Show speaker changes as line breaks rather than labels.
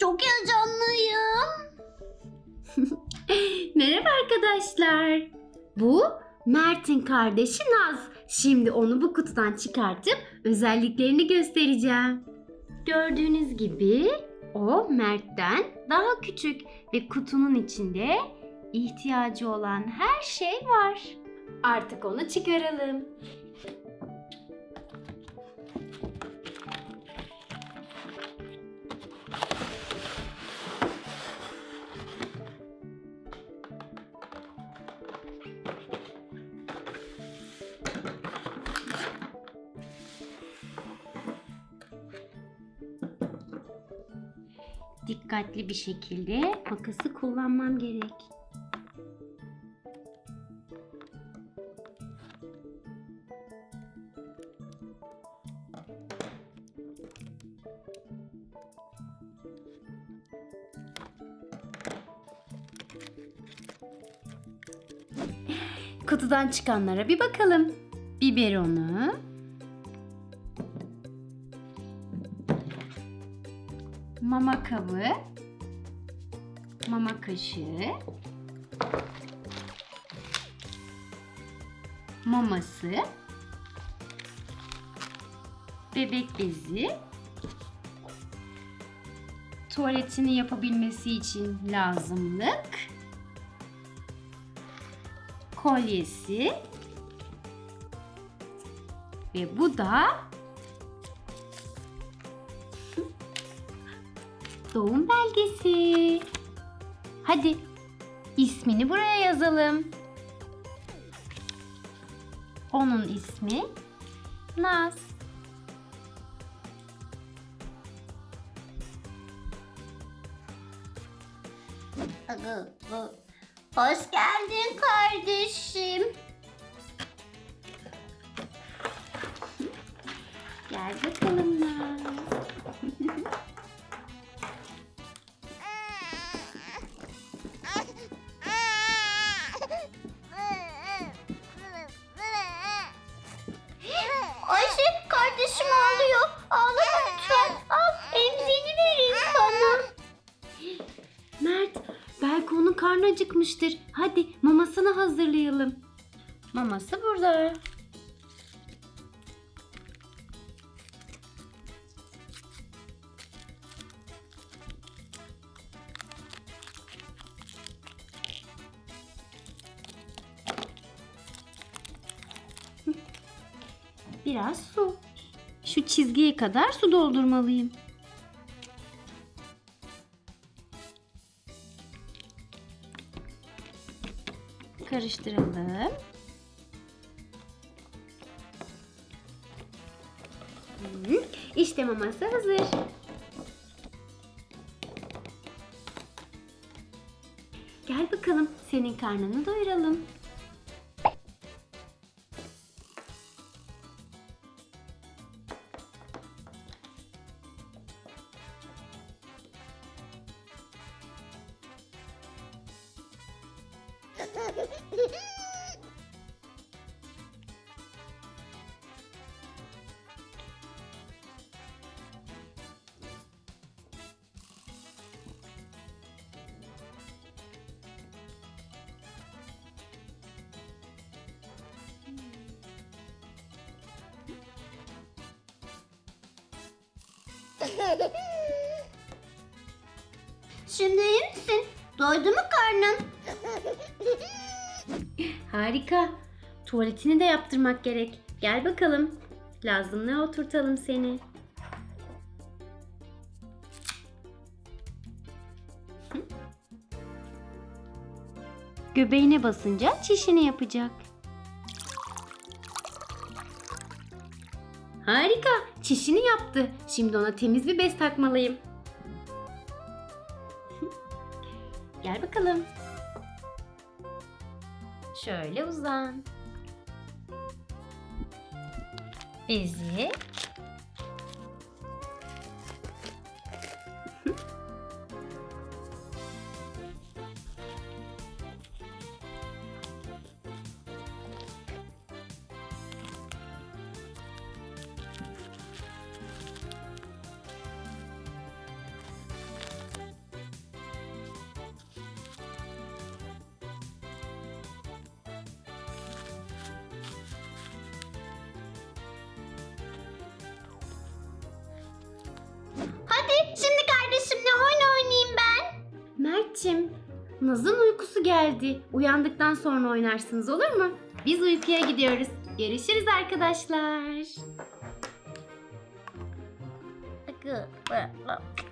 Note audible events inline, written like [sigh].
Çok heyecanlıyım. [laughs]
Merhaba arkadaşlar. Bu Mert'in kardeşi Naz. Şimdi onu bu kutudan çıkartıp özelliklerini göstereceğim. Gördüğünüz gibi o Mert'ten daha küçük ve kutunun içinde ihtiyacı olan her şey var. Artık onu çıkaralım. Dikkatli bir şekilde makası kullanmam gerek. Kutudan çıkanlara bir bakalım. Biberonu, mama kabı, mama kaşığı, maması, bebek bezi, tuvaletini yapabilmesi için lazımlık, kolyesi. Ve bu da doğum belgesi. Hadi ismini buraya yazalım. Onun ismi Naz.
Hoş geldin kardeşim.
Gel bakalım karnı acıkmıştır. Hadi mamasını hazırlayalım. Maması burada. Biraz su. Şu çizgiye kadar su doldurmalıyım. Karıştıralım. İşte maması hazır. Gel bakalım senin karnını doyuralım. [laughs]
Şimdi iyi misin? Doydu mu karnın? [laughs]
Harika. Tuvaletini de yaptırmak gerek. Gel bakalım. Lazımla oturtalım seni. [laughs] Göbeğine basınca çişini yapacak. Harika. Çişini yaptı. Şimdi ona temiz bir bez takmalıyım. [laughs] Gel bakalım. Şöyle uzan. Bezi. Naz'ın uykusu geldi. Uyandıktan sonra oynarsınız olur mu? Biz uykuya gidiyoruz. Görüşürüz arkadaşlar.
Good.